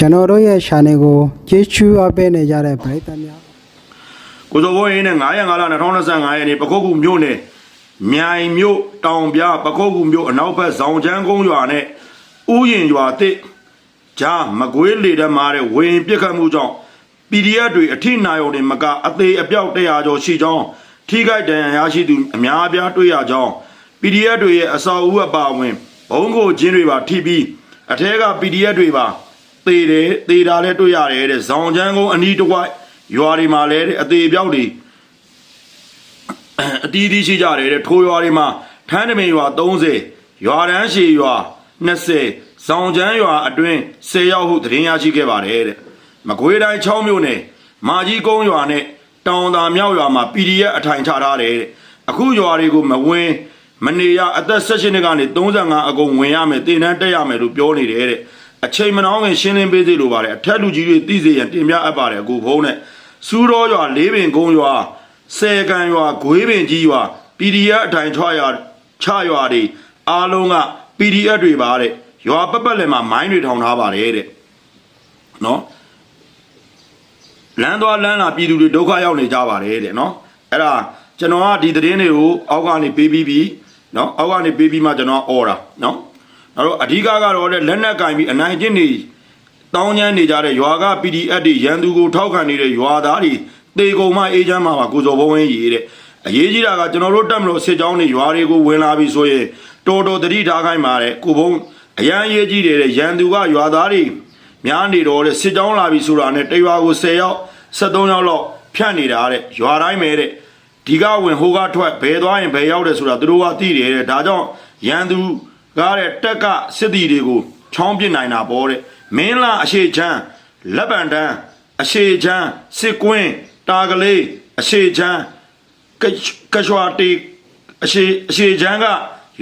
ကျွန်တော်တို့ရဲ့ channel ကိုကျေးဇူးအပ်ပေးနေကြတဲ့ပရိသတ်များကိုစောဘိုးရင်းနဲ့9ရက်5လ2025ရက်နေ့ပခုတ်ကူမြို့နယ်မြိုင်မြို့တောင်ပြပခုတ်ကူမြို့အနောက်ဘက်ဇောင်ချမ်းကုန်းရွာနဲ့ဥယျင်ရွာတစ်ဂျာမကွေးလေတက်မာတဲ့ဝင်းပြစ်ခတ်မှုကြောင့် PDF တွေအထိနာရုံတွေမကအသေးအပြောက်100ကျော်ရှိကြောင်းထိခိုက်ဒဏ်ရာရရှိသူအများအပြားတွေ့ရကြောင်း PDF တွေရဲ့အစာအုပ်အပါအဝင်ဘုံကိုချင်းတွေပါထိပြီးအထက်က PDF တွေပါ သေတယ်သေတာလည်းတွေ့ရတယ်တဲ့ဇောင်ချမ်းကုန်းအနီးတစ်ဝိုက်ရွာတွေမှာလည်းတဲ့အသေးအပြောက်တွေအတီးတီးရှိကြတယ်တဲ့ထိုးရွာတွေမှာထန်းတမင်ရွာ30ရွာတန်းရှည်ရွာ20ဇောင်ချမ်းရွာအတွင်း10ရောက်ဟုသတင်းရရှိခဲ့ပါတယ်တဲ့မကွေးတိုင်း6မြို့နယ်မာကြီးကုန်းရွာနဲ့တောင်သာမြောက်ရွာမှာ PDF အထိုင်ချထားတယ်တဲ့အခုရွာတွေကိုမဝင်မနေရအသက်16နှစ်ကနေ35အကုန်ဝင်ရမယ်တင်တန်းတက်ရမယ်လို့ပြောနေတယ်တဲ့ အချိန်မနှောင်းခင်ရှင်းလင်းပေးစေလိုပါတယ်အထက်လူကြီးတွေသိစေရန်တင်ပြအပ်ပါတယ်အခုဖုံးနဲ့စူးတော်ရွာလေးပင်ကုန်းရွာဆယ်ကန်ရွာဂွေးပင်ကြီးရွာ PDF အထိုင်ချရွာချရွာတွေအားလုံးက PDF တွေပါတဲ့ရွာပတ်ပတ်လည်မှာမိုင်းတွေထောင်ထားပါတယ်တဲ့နော်လမ်းသွားလမ်းလာပြည်သူတွေဒုက္ခရောက်နေကြပါတယ်တဲ့နော်အဲ့ဒါကျွန်တော်ကဒီသတင်းတွေကိုအောက်ကနေပေးပြီးပြီနော်အောက်ကနေပေးပြီးမှကျွန်တော်အော်တာနော် အဲ့တော့အဓိကကတော့တဲ့လက်နက်ကင်ပြီးအနိုင်ကျင့်နေတောင်းကျမ်းနေကြတဲ့ရွာက PDF တွေရန်သူကိုထောက်ခံနေတဲ့ရွာသားတွေတေကုံမအေးချမ်းမှာပါကိုစောဘုံဝင်းရေးတဲ့အရေးကြီးတာကကျွန်တော်တို့တက်မလို့စစ်ကြောင်းတွေရွာတွေကိုဝင်လာပြီဆိုရင်တော်တော်တတိထားခိုင်းပါတဲ့ကိုဘုံအရန်ရေးကြီးတယ်တဲ့ရန်သူကရွာသားတွေများနေတော့တဲ့စစ်ကြောင်းလာပြီဆိုတာနဲ့တရွာကို10ယောက်73ယောက်လောက်ဖြတ်နေတာတဲ့ရွာတိုင်းပဲတဲ့ဒီကဝင်ဟိုကထွက်ဘယ်သွားရင်ဘယ်ရောက်တယ်ဆိုတာသူတို့ကသိတယ်တဲ့ဒါကြောင့်ရန်သူ ကားတဲ့တက်ကစစ်တီတွေကိုချောင်းပစ်နိုင်တာပေါ့တဲ့မင်းလာအရှိချမ်းလက်ပံတန်းအရှိချမ်းစစ်ကွင်းတာကလေးအရှိချမ်းကကရွာတီအရှိအရှိချမ်းက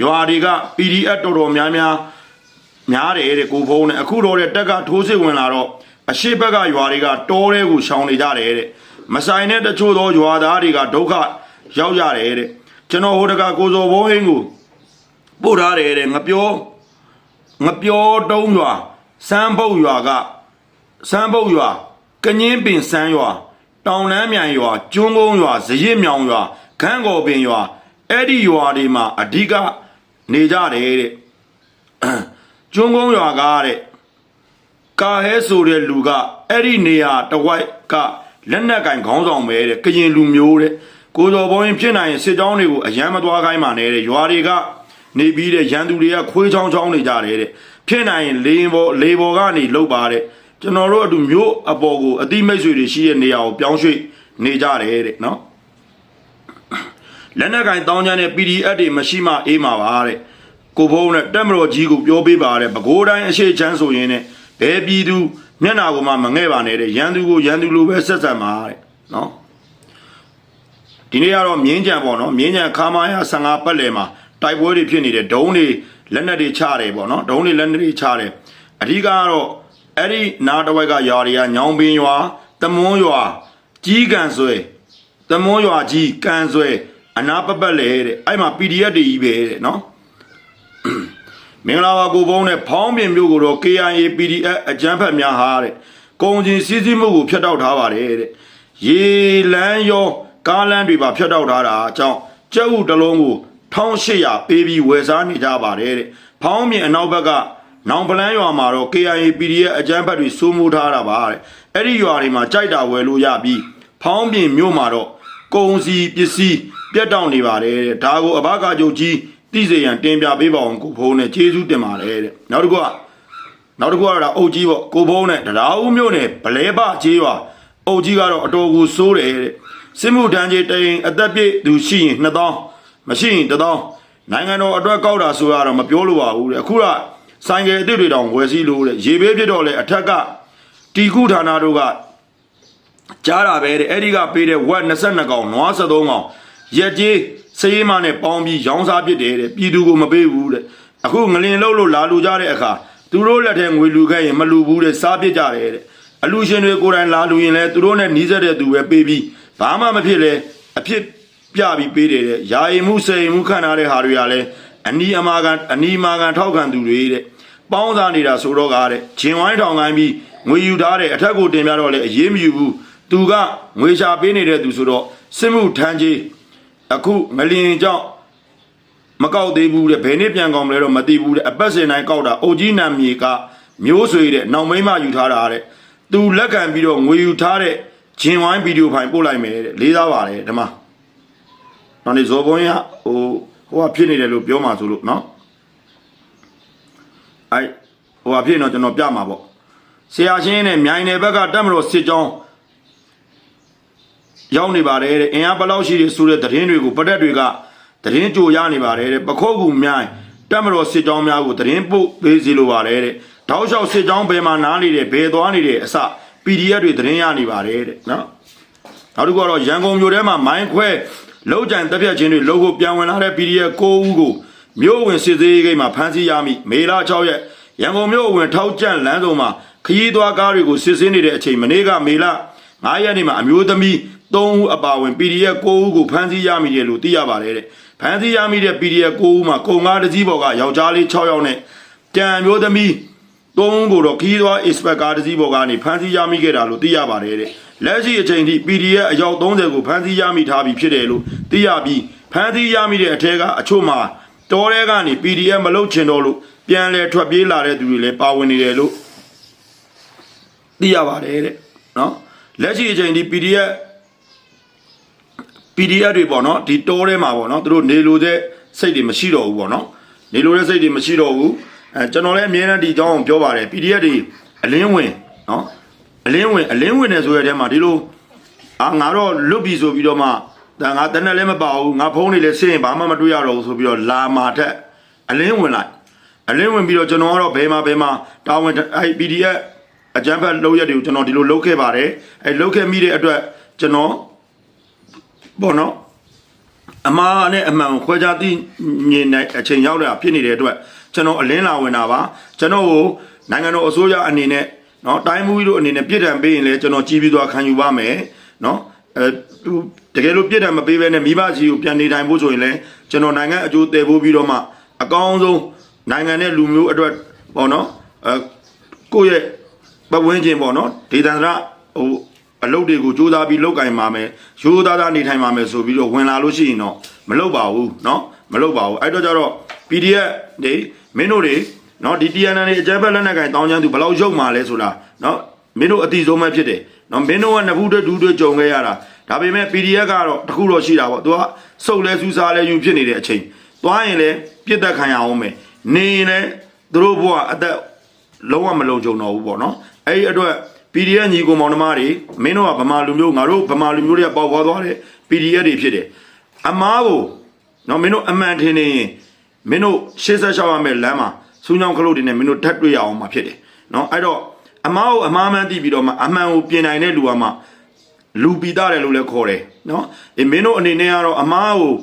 ရွာတွေက PDF တော်တော်များများများတယ်တဲ့ကိုဖုံးနဲ့အခုတော့တဲ့တက်ကထိုးစစ်ဝင်လာတော့အရှိဘက်ကရွာတွေကတောထဲကိုရှောင်နေကြတယ်တဲ့မဆိုင်တဲ့တချို့သောရွာသားတွေကဒုက္ခရောက်ကြတယ်တဲ့ကျွန်တော်ဟိုတကကိုစောဘုံဟင်းကို ပို့ထားတယ်တဲ့ငပြောငပြောတုံးရွာစမ်းပုတ်ရွာကစမ်းပုတ်ရွာကညင်းပင်စမ်းရွာတောင်လန်းမြိုင်ရွာကျွန်းကုန်းရွာဇရစ်မြောင်ရွာခန်းကော်ပင်ရွာအဲ့ဒီရွာတွေမှာအဓိကနေကြတယ်တဲ့ကျွန်းကုန်းရွာကတဲ့ကာဟဲဆိုတဲ့လူကအဲ့ဒီနေရာတစ်ဝိုက်ကလက်နက်ကင်ခေါင်းဆောင်ပဲတဲ့ကရင်လူမျိုးတဲ့ကိုတော်ဘုံရင်ဖြစ်နိုင်ရင်စစ်ကြောင်းတွေကိုအယမ်းမသွားခိုင်းပါနဲ့တဲ့ရွာတွေက နေပြီးတဲ့ရန်သူတွေကခွေးချောင်းချောင်းနေကြတယ်တဲ့ဖြစ်နိုင်ရင်လေရင်ပေါ်လေပေါ်ကနေလှုပ်ပါတဲ့ကျွန်တော်တို့အတူမျိုးအပေါ်ကိုအတိမိတ်ဆွေတွေရှိတဲ့နေရာကိုပြောင်းရွှေ့နေကြတယ်တဲ့နော်လက်နက်ကင်တောင်းချမ်းတဲ့ PDF တွေမရှိမှအေးမှာပါတဲ့ကိုဘုံနဲ့တက်မတော်ကြီးကိုပြောပေးပါတဲ့ပဲခူးတိုင်းအရှိချမ်းဆိုရင်နဲ့ဘယ်ပြည်သူမျက်နာကိုမှမငဲ့ပါနဲ့တဲ့ရန်သူကိုရန်သူလိုပဲဆက်ဆံပါတဲ့နော်ဒီနေ့ကတော့မြင်းကြံပေါ့နော်မြင်းကြံခါမာယာ15ပတ်လည်မှာ တိုက်ပွဲတွေဖြစ်နေတယ်ဒုံးတွေလက်နက်တွေချတယ်ပေါ့နော်ဒုံးတွေလက်နက်တွေချတယ်အဓိကကတော့အဲ့ဒီနားတစ်ဝိုက်ကရွာတွေကညောင်ပင်ရွာတမွန်းရွာကြီးကန်ဆွဲတမွန်းရွာကြီးကန်ဆွဲအနာပပတ်လေတဲ့အဲ့မှာ PDF တွေကြီးပဲတဲ့နော်မင်္ဂလာပါကိုဘုံနဲ့ဖောင်းပြင်မျိုးကိုတော့ KIA PDF အကြမ်းဖက်များဟာတဲ့ကုံချင်းစည်းစည်းမှုကိုဖျက်တောက်ထားပါတယ်တဲ့ရေလန်းရောကားလန်းတွေပါဖျက်တောက်ထားတာအကြောင်းကျက်ဥတစ်လုံးကို 1800ပေးပြီးဝယ်စားနေကြပါတယ်တဲ့ဖောင်းပြင်အနောက်ဘက်ကနောင်ပလန်းရွာမှာတော့ KIA PDF အကြမ်းဖက်တွေစိုးမိုးထားတာပါတဲ့အဲ့ဒီရွာတွေမှာကြိုက်တာဝယ်လို့ရပြီးဖောင်းပြင်မြို့မှာတော့ကုံစီပစ္စည်းပြတ်တောက်နေပါတယ်တဲ့ဒါကိုအဘကကြုတ်ကြီးတိစေရန်တင်ပြပေးပါအောင်ကိုဖုန်းနဲ့ကျေးဇူးတင်ပါတယ်တဲ့နောက်တစ်ခုကနောက်တစ်ခုကတော့အုတ်ကြီးပေါ့ကိုဖုန်းနဲ့တရားဦးမြို့နယ်ဗလဲပကျေးရွာအုတ်ကြီးကတော့အတော်ကိုစိုးတယ်တဲ့စစ်မှုထမ်းကြီးတိန်အသက်ပြည့်သူရှိရင်2000 မရှိရင်1000နိုင်ငံတော်အတွက်ကောက်တာဆိုရတော့မပြောလို့ပါဘူးတဲ့အခုကဆိုင်ကယ်အစ်စ်တွေတောင်ဝယ်စည်းလို့တဲ့ရေဘေးဖြစ်တော့လေအထက်ကတီကုဌာနတို့ကကြားတာပဲတဲ့အဲ့ဒီကပေးတဲ့ဝက်22កောင်နွား73កောင်ရက်ကြီးစေးမနဲ့ပေါင်းပြီးရောင်းစားပစ်တယ်တဲ့ပြည်သူကိုမပေးဘူးတဲ့အခုငလင်လှုပ်လို့လာလူကြတဲ့အခါသူတို့လက်ထဲငွေလူခဲ့ရင်မလူဘူးတဲ့စားပစ်ကြတယ်တဲ့အလူရှင်တွေကိုယ်တိုင်လာလူရင်လဲသူတို့နဲ့နီးစပ်တဲ့သူပဲပေးပြီးဘာမှမဖြစ်လဲအဖြစ် ပြပြီးပေးတယ်တဲ့ယာယီမှုစေယီမှုခံထားတဲ့ဟာတွေကလည်းအနီးအမာကန်အနီးအမာကန်ထောက်ခံသူတွေတဲ့ပေါင်းစားနေတာဆိုတော့ကားတဲ့ဂျင်ဝိုင်းထောင်ကိုင်းပြီးငွေယူထားတယ်အထက်ကိုတင်ပြတော့လေအရေးမယူဘူးသူကငွေရှာပေးနေတဲ့သူဆိုတော့စစ်မှုထမ်းကြီးအခုငလျင်ကြောင့်မကောက်သေးဘူးတဲ့ဘယ်နှစ်ပြန်ကောင်းမလဲတော့မသိဘူးတဲ့အပတ်စဉ်တိုင်းကောက်တာအိုကြီးနံမြေကမျိုးဆွေတဲ့နောက်မိမယူထားတာတဲ့သူလက်ခံပြီးတော့ငွေယူထားတဲ့ဂျင်ဝိုင်းဗီဒီယိုဖိုင်ပို့လိုက်မယ်တဲ့လေးစားပါတယ်ဓမ္မ နောက်နေဇော်ဘုံရဟိုဟိုကဖြစ်နေတယ်လို့ပြောမှဆိုလို့နော်အဲဟိုကဖြစ်နေတော့ကျွန်တော်ပြမှာပေါ့ဆရာချင်းနဲ့မြိုင်နယ်ဘက်ကတက်မတော်စစ်ကြောင်းရောက်နေပါတယ်တဲ့အင်အားဘယ်လောက်ရှိတယ်ဆိုတဲ့သတင်းတွေကိုပတက်တွေကသတင်းကြိုရနေပါတယ်တဲ့ပခုတ်ကူမြိုင်တက်မတော်စစ်ကြောင်းများကိုသတင်းပို့ပေးစီလိုပါတယ်တဲ့တောက်လျှောက်စစ်ကြောင်းဘယ်မှာနားနေတယ်ဘယ်သွားနေတယ်အစ PDF တွေသတင်းရနေပါတယ်တဲ့နော်နောက်တစ်ခုကတော့ရန်ကုန်မြို့ထဲမှာမိုင်းခွဲ လောက်ကြံတက်ပြတ်ခြင်းတွေလုံဖို့ပြန်ဝင်လာတဲ့ PDF 9ဦးကိုမြို့ဝင်စစ်သေးဂိတ်မှာဖမ်းဆီးရမိမေလ6ရက်ရန်ကုန်မြို့ဝင်ထောက်ကျန့်လမ်းစုံမှာခရီးသွားကားတွေကိုစစ်ဆေးနေတဲ့အချိန်မနေ့ကမေလ9ရက်နေ့မှာအမျိုးသမီး3ဦးအပါအဝင် PDF 9ဦးကိုဖမ်းဆီးရမိတယ်လို့သိရပါတယ်တဲ့ဖမ်းဆီးရမိတဲ့ PDF 9ဦးမှာကုံကားတစ်စီးပေါ်ကယောက်ျားလေး6ယောက်နဲ့ကြံအမျိုးသမီးသုံးကိုတော့ခီးသွား inspector တစည်းဘော်ကနေဖမ်းဆီးရမိခဲ့တာလို့သိရပါတယ်တဲ့ လက်ရှိအချိန်ထိ PDF အယောက်30ကိုဖမ်းဆီးရမိထားပြီးဖြစ်တယ်လို့သိရပြီးဖမ်းဆီးရမိတဲ့အထက်ကအချို့မှာတော်ရဲကနေ PDF မလုပ်ချင်တော့လို့ပြန်လဲထွက်ပြေးလာတဲ့သူတွေလည်းပါဝင်နေတယ်လို့သိရပါတယ်တဲ့နော်လက်ရှိအချိန်ထိ PDF PDF တွေပေါ့နော်ဒီတောထဲမှာပေါ့နော်သူတို့နေလို့တဲ့စိတ်တွေမရှိတော့ဘူးပေါ့နော်နေလို့တဲ့စိတ်တွေမရှိတော့ဘူးအဲကျွန်တော်လည်းအမြဲတမ်းဒီအကြောင်းကိုပြောပါတယ် PDF တွေအလင်းဝင်နော် အလင်းဝင်အလင်းဝင်နေဆိုရတဲ့မှာဒီလိုအာငါတော့လွတ်ပြီဆိုပြီးတော့မှဒါငါတနက်လည်းမပါဘူးငါဖုန်းနေလည်းဆင်းရင်ဘာမှမတွေ့ရတော့ဘူးဆိုပြီးတော့လာမာထက်အလင်းဝင်လိုက်အလင်းဝင်ပြီးတော့ကျွန်တော်ကတော့ဘယ်မှာဘယ်မှာတာဝန်အဲ PDF အကြမ်းဖက်လုပ်ရက်တွေကိုကျွန်တော်ဒီလိုလုပ်ခဲ့ပါတယ်အဲလုပ်ခဲ့မိတဲ့အတွက်ကျွန်တော်ပေါ့နော်အမားနဲ့အမှန်ကိုခွဲခြားသိမြင်တဲ့အချိန်ရောက်လာဖြစ်နေတဲ့အတွက်ကျွန်တော်အလင်းလာဝင်တာပါကျွန်တော်ကိုနိုင်ငံတော်အစိုးရအနေနဲ့ เนาะတိုင်းမှုကြီးတို့အနေနဲ့ပြည်ထံပေးရင်လည်းကျွန်တော်ကြည်ပြီးသွားခံယူပါမယ်เนาะအဲသူတကယ်လို့ပြည်ထံမပေးဘဲနဲ့မိဘကြီးကိုပြန်နေထိုင်ဖို့ဆိုရင်လည်းကျွန်တော်နိုင်ငံအကျိုးတည်ဖို့ပြီးတော့မှအကောင်းဆုံးနိုင်ငံနဲ့လူမျိုးအတွက်ပေါ့နော်အဲကိုယ့်ရဲ့ပတ်ဝန်းကျင်ပေါ့နော်ဒေသန္တရဟို အလုပ်တွေကိုစူးစမ်းပြီးလုပ်ကင်ပါမယ်ရိုးသားသားနေထိုင်ပါမယ်ဆိုပြီးတော့ဝင်လာလို့ရှိရင်တော့မလုပ်ပါဘူးเนาะမလုပ်ပါဘူးအဲ့တော့ကျတော့ PDF တွေမင်းတို့တွေ နော်ဒီ TNN တွေအကြမ်းဖက်လက်နက်ကင်တောင်းချမ်းသူဘယ်လောက်ရုပ်မှာလဲဆိုတာနော်မင်းတို့အတိဆုံးပဲဖြစ်တယ်နော်မင်းတို့ကနှစ်ဖူးတွေဒူးတွေကြုံခဲ့ရတာဒါပေမဲ့ PDF ကတော့တခုတော့ရှိတာပေါ့သူကစုပ်လဲစူးစားလဲယူဖြစ်နေတဲ့အချိန်သွားရင်လဲပြစ်တက်ခံရအောင်မယ်နေရင်လဲသူတို့ဘဝအသက်လုံးဝမလုံခြုံတော့ဘူးပေါ့နော်အဲ့ဒီအတွက် PDF ညီကောင်မောင်နှမတွေမင်းတို့ကဗမာလူမျိုးငါတို့ဗမာလူမျိုးတွေကပေါက်ပွားသွားတဲ့ PDF တွေဖြစ်တယ်အမားကိုနော်မင်းတို့အမှန်ထင်နေရင်မင်းတို့ရှေ့ဆက်ရှောက်ရမယ်လမ်းမှာ စူးညောင်းခလုတ်တွေနဲ့မင်းတို့ထပ်တွေ့ရအောင်မှာဖြစ်တယ်နော်အဲ့တော့အမားကိုအမားမှန်းသိပြီးတော့မှအမှန်ကိုပြင်နိုင်တဲ့လူကမှလူပီတာတယ်လို့လည်းခေါ်တယ်နော်အေးမင်းတို့အနေနဲ့ကတော့အမားကို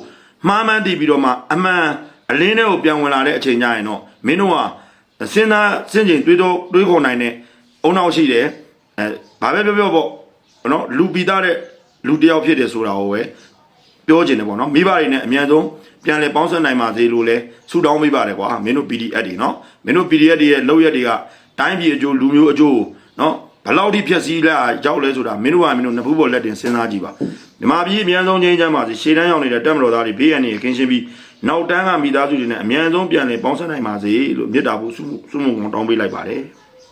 မှားမှန်းသိပြီးတော့မှအမှန်အလင်းထဲကိုပြန်ဝင်လာတဲ့အချိန်ကျရင်တော့မင်းတို့ကစဉ်းစားစဉ်းကျင်တွေးတော့တွေးခေါ်နိုင်တဲ့အုံနောက်ရှိတယ်အဲဘာပဲပြောပြောပေါ့နော်လူပီသားတဲ့လူတစ်ယောက်ဖြစ်တယ်ဆိုတာကိုပဲပြောချင်တယ်ပေါ့နော်မိဘတွေနဲ့အမြန်ဆုံး ပြန်လဲပေါင်းစပ်နိုင်ပါသေးလို့လဲဆုတောင်းမိပါတယ်ကွာမင်းတို့ PDF တွေနော်မင်းတို့ PDF တွေရဲ့လောက်ရက်တွေကတိုင်းပြည်အကျိုးလူမျိုးအကျိုးနော်ဘယ်လောက်ထိဖြည့်ဆည်းလာရောက်လဲဆိုတာမင်းတို့ကမင်းတို့နှစ်ဖူးပေါ်လက်တင်စဉ်းစားကြည့်ပါမြမပြည်အမြန်ဆုံးချင်းချမ်းပါစီရှေ့တန်းရောက်နေတဲ့တက်မတော်သားတွေဘေးရန်နေကင်းရှင်းပြီးနောက်တန်းကမိသားစုတွေနဲ့အမြန်ဆုံးပြန်လဲပေါင်းစပ်နိုင်ပါစေလို့မြစ်တာဖို့ဆုဆုမုံတောင်းပေးလိုက်ပါတယ်